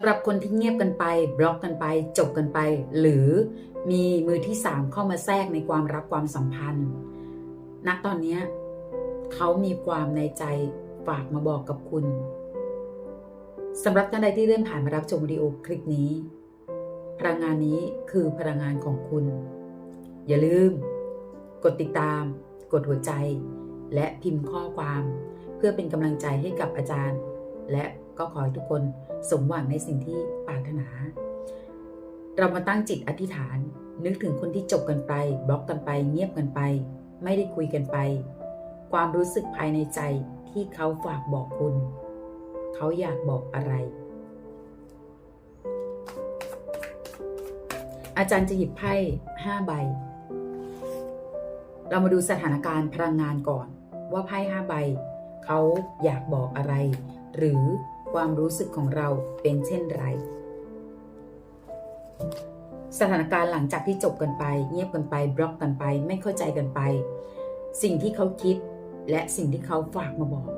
สำหรับคนที่เงียบกันไป บล็อกกันไป จบกันไป หรือมีมือที่สามเข้ามาแทรกในความรักความสัมพันธ์ณตอนนี้เขามีความในใจฝากมาบอกกับคุณสำหรับท่านใดที่เริ่มผ่านมารับชมวิดีโอคลิปนี้ พลังงานนี้คือพลังงานของคุณ อย่าลืม กดติดตาม กดหัวใจ และพิมพ์ข้อความ เพื่อเป็นกำลังใจให้กับอาจารย์ และ ก็ขอให้ทุกคนสมหวังในสิ่งที่ปรารถนา เรามาตั้งจิตอธิษฐาน นึกถึงคนที่จบกันไป บล็อกกันไป เงียบกันไป ไม่ได้คุยกันไป ความรู้สึกภายในใจที่เขาฝากบอกคุณ เขาอยากบอกอะไร อาจารย์จะหยิบไพ่ห้าใบ เรามาดูสถานการณ์พลังงานก่อน ว่าไพ่ห้าใบ เขาอยากบอกอะไร หรือ ความรู้สึกของเราเป็นเช่นไร สถานการณ์หลังจากที่จบกันไป เงียบกันไป บล็อกกันไป ไม่เข้าใจกันไป สิ่งที่เขาคิด และสิ่งที่เขาฝากมาบอก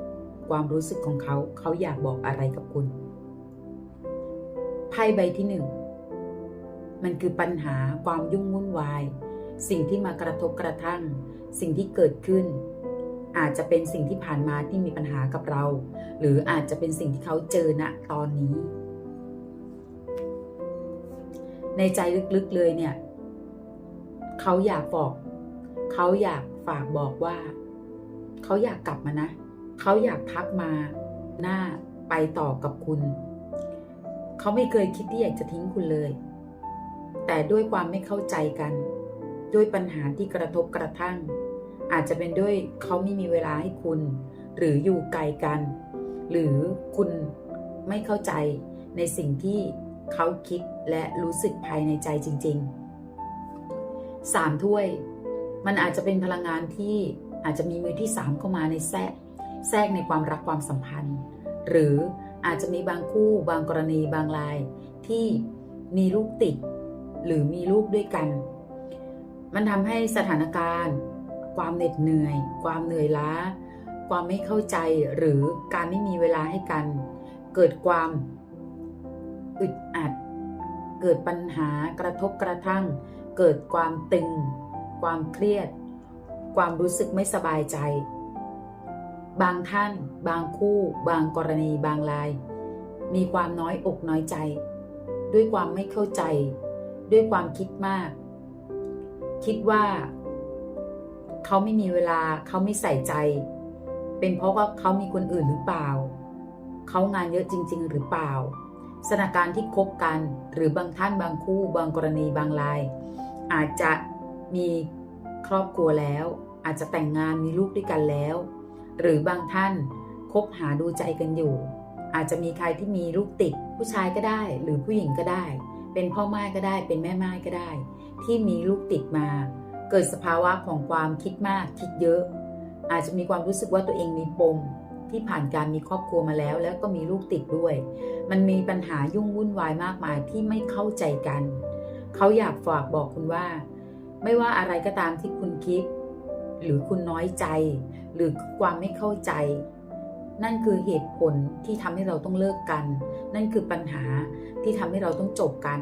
ความรู้สึกของเขาเขาอยากบอกอะไรกับคุณไพ่ใบที่หนึ่งมันคือปัญหาความยุ่งวุ่นวาย สิ่งที่มากระทบกระทั่ง สิ่งที่เกิดขึ้น อาจจะเป็นสิ่งที่ผ่านมาที่มีปัญหากับเรา หรืออาจจะเป็นสิ่งที่เขาเจอณตอนนี้ ในใจลึกๆเลยเนี่ย เขาอยากบอก เขาอยากฝากบอกว่า เขาอยากกลับมานะ เขาอยากทักมาหน้าไปต่อกับคุณ เขาไม่เคยคิดที่อยากจะทิ้งคุณเลย แต่ด้วยความไม่เข้าใจกัน ด้วยปัญหาที่กระทบกระทั่ง อาจจะเป็นด้วยเขาไม่มีเวลาให้คุณ หรืออยู่ไกลกัน หรือคุณไม่เข้าใจในสิ่งที่เขาคิดและรู้สึกภายในใจจริงๆสามถ้วย มันอาจจะเป็นพลังงานที่อาจจะมีมือที่สามเข้ามาในแทรกแทรกในความรักความสัมพันธ์ หรืออาจจะมีบางคู่บางกรณีบางรายที่มีลูกติด หรือมีลูกด้วยกัน มันทำให้สถานการณ์ ความเหน็ดเหนื่อย ความเหนื่อยล้า ความไม่เข้าใจหรือการไม่มีเวลาให้กัน เกิดความอึดอัด เกิดปัญหากระทบกระทั่ง เกิดความตึง ความเครียด ความรู้สึกไม่สบายใจ บางท่าน บางคู่ บางกรณีบางราย มีความน้อยอกน้อยใจ ด้วยความไม่เข้าใจ ด้วยความคิดมาก คิดว่า เขาไม่มีเวลาเขาไม่ใส่ใจ เป็นเพราะว่าเขามีคนอื่นหรือเปล่า เขางานเยอะจริง ๆ หรือเปล่าสถานการณ์ที่คบกันหรือบางท่านบางคู่บางกรณีบางราย อาจจะมีครอบครัวแล้ว อาจจะแต่งงานมีลูกด้วยกันแล้ว หรือบางท่านคบหาดูใจกันอยู่ อาจจะมีใครที่มีลูกติดผู้ชายก็ได้ หรือผู้หญิงก็ได้ เป็นพ่อไม้ก็ได้เป็นแม่ไม้ก็ได้ ที่มีลูกติดมา เกิดสภาวะของความคิดมากคิดเยอะ อาจจะมีความรู้สึกว่าตัวเองมีปมที่ผ่านการมีครอบครัวมาแล้ว แล้วก็มีลูกติดด้วย มันมีปัญหายุ่งวุ่นวายมากมายที่ไม่เข้าใจกัน เขาอยากฝากบอกคุณว่า ไม่ว่าอะไรก็ตามที่คุณคิด หรือคุณน้อยใจ หรือความไม่เข้าใจ นั่นคือเหตุผลที่ทำให้เราต้องเลิกกัน นั่นคือปัญหาที่ทำให้เราต้องจบกัน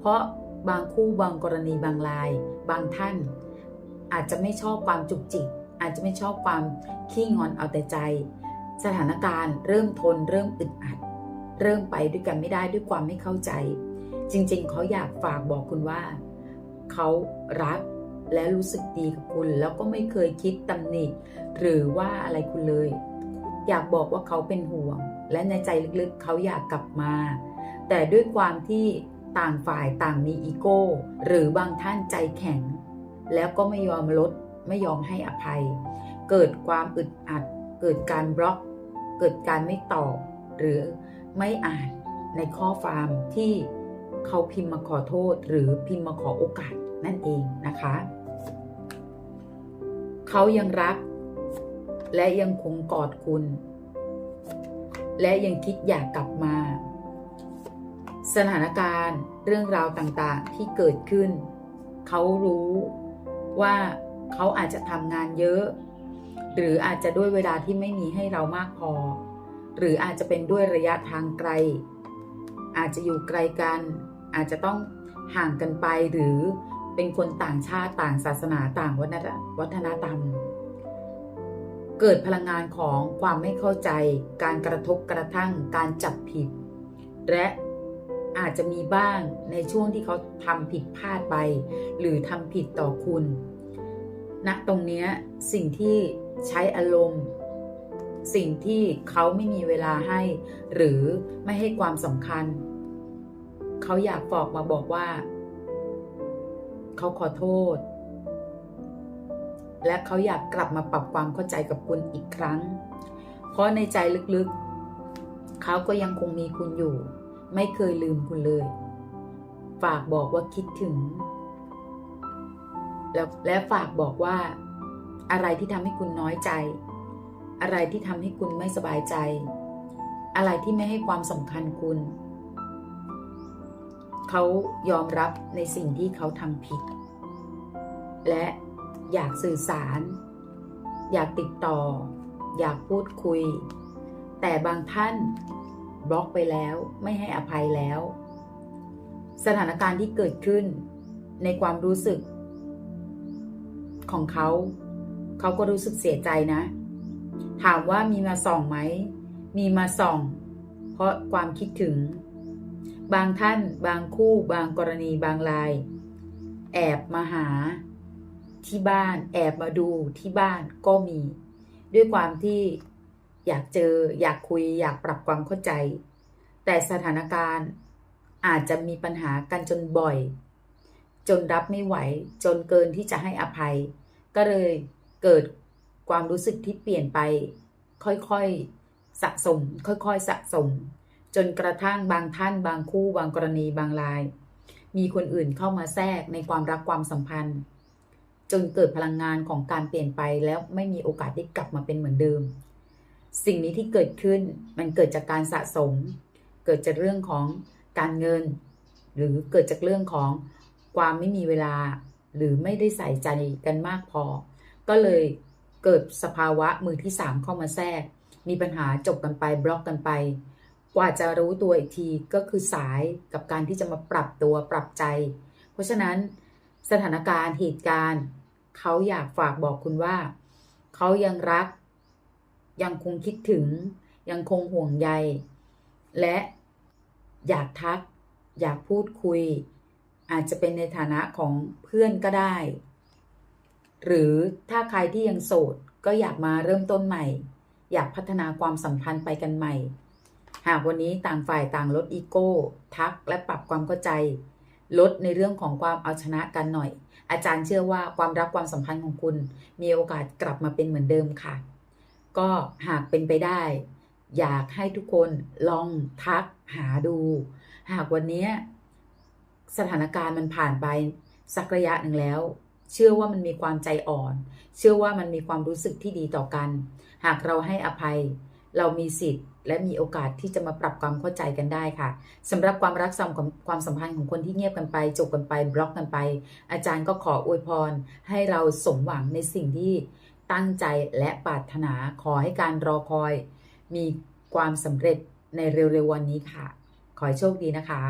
เพราะ บางคู่บางกรณีบางราย บางท่าน อาจจะไม่ชอบความจุกจิก อาจจะไม่ชอบความขี้งอนเอาแต่ใจ สถานการณ์เริ่มทน เริ่มอึดอัด เริ่มไปด้วยกันไม่ได้ด้วยความไม่เข้าใจ จริงๆ เขาอยากฝากบอกคุณว่า เขารักและรู้สึกดีกับคุณ แล้วก็ไม่เคยคิดตำหนิหรือว่าอะไรคุณเลย อยากบอกว่าเขาเป็นห่วง และในใจลึกๆ เขาอยากกลับมา แต่ด้วยความที่ ต่างฝ่ายต่างมีอีโก้ หรือบางท่านใจแข็ง แล้วก็ไม่ยอมลดไม่ยอมให้อภัย เกิดความอึดอัด เกิดการบล็อก เกิดการไม่ตอบ หรือไม่อ่านในข้อความที่เขาพิมพ์มาขอโทษ หรือพิมพ์มาขอโอกาสนั่นเองนะคะ เขายังรัก และยังคงกอดคุณ และยังคิดอยากกลับมา สถานการณ์เรื่องราวต่างๆที่เกิดขึ้น เขารู้ว่าเขาอาจจะทำงานเยอะ หรืออาจจะด้วยเวลาที่ไม่มีให้เรามากพอ หรืออาจจะเป็นด้วยระยะทางไกล อาจจะอยู่ไกลกัน อาจจะต้องห่างกันไปหรือเป็นคนต่างชาติต่างศาสนาต่างวัฒนวัฒนธรรม เกิดพลังงานของความไม่เข้าใจ การกระทบกระทั่งการจับผิด และ อาจจะมีบ้างในช่วงที่เขาทำผิดพลาดไป หรือทำผิดต่อคุณณตรงนี้สิ่งที่ใช้อารมณ์ สิ่งที่เขาไม่มีเวลาให้ หรือไม่ให้ความสำคัญ เขาอยากบอกมาบอกว่า เขาขอโทษ และเขาอยากกลับมาปรับความเข้าใจกับคุณอีกครั้ง เพราะในใจลึกๆ เขาก็ยังคงมีคุณอยู่ ไม่เคยลืมคุณเลย ฝากบอกว่าคิดถึง แล้วและฝากบอกว่า อะไรที่ทำให้คุณน้อยใจ อะไรที่ทำให้คุณไม่สบายใจ อะไรที่ไม่ให้ความสำคัญคุณ เขายอมรับในสิ่งที่เขาทำผิด และอยากสื่อสาร อยากติดต่อ อยากพูดคุย แต่บางท่าน บล็อกไปแล้ว ไม่ให้อภัยแล้ว สถานการณ์ที่เกิดขึ้นในความรู้สึก ของเขา เขาก็รู้สึกเสียใจนะ ถามว่ามีมาส่องไหม มีมาส่อง เพราะความคิดถึง บางท่าน บางคู่ บางกรณีบางราย แอบมาหาที่บ้าน แอบมาดูที่บ้านก็มี ด้วยความที่ อยากเจอ อยากคุย อยากปรับความเข้าใจ แต่สถานการณ์อาจจะมีปัญหากันจนบ่อย จนรับไม่ไหว จนเกินที่จะให้อภัย ก็เลยเกิดความรู้สึกที่เปลี่ยนไป ค่อยๆสะสม ค่อยๆสะสม จนกระทั่งบางท่าน บางคู่บางกรณีบางราย มีคนอื่นเข้ามาแทรกในความรักความสัมพันธ์ จนเกิดพลังงานของการเปลี่ยนไปแล้วไม่มีโอกาสได้กลับมาเป็นเหมือนเดิม สิ่งนี้ที่เกิดขึ้นมันเกิดจากการสะสม เกิดจากเรื่องของการเงิน หรือเกิดจากเรื่องของความไม่มีเวลา หรือไม่ได้ใส่ใจกันมากพอ ก็เลยเกิดสภาวะมือที่สามเข้ามาแทรก มีปัญหาจบกันไปบล็อกกันไป กว่าจะรู้ตัวอีกทีก็คือสายกับการที่จะมาปรับตัวปรับใจ เพราะฉะนั้นสถานการณ์เหตุการณ์ เขาอยากฝากบอกคุณว่า เขายังรัก ยังคงคิดถึง ยังคงห่วงใย และอยากทัก อยากพูดคุย อาจจะเป็นในฐานะของเพื่อนก็ได้ หรือถ้าใครที่ยังโสดก็อยากมาเริ่มต้นใหม่ อยากพัฒนาความสัมพันธ์ไปกันใหม่ หากวันนี้ต่างฝ่ายต่างลดอีโก้ ทักและปรับความเข้าใจ ลดในเรื่องของความเอาชนะกันหน่อย อาจารย์เชื่อว่าความรักความสัมพันธ์ของคุณ มีโอกาสกลับมาเป็นเหมือนเดิมค่ะ ก็หากเป็นไปได้ อยากให้ทุกคนลองทักหาดู หากวันนี้สถานการณ์มันผ่านไปสักระยะหนึ่งแล้ว เชื่อว่ามันมีความใจอ่อน เชื่อว่ามันมีความรู้สึกที่ดีต่อกัน หากเราให้อภัย เรามีสิทธิ์ และมีโอกาสที่จะมาปรับความเข้าใจกันได้ค่ะสำหรับความรักสัมความสัมพันธ์ของคนที่เงียบกันไปจบกันไปบล็อกกันไป อาจารย์ก็ขออวยพร ให้เราสมหวังในสิ่งที่ ตั้งใจและปรารถนาขอให้การรอคอย มีความสำเร็จในเร็วๆวันนี้ค่ะ ขอให้โชคดีนะคะ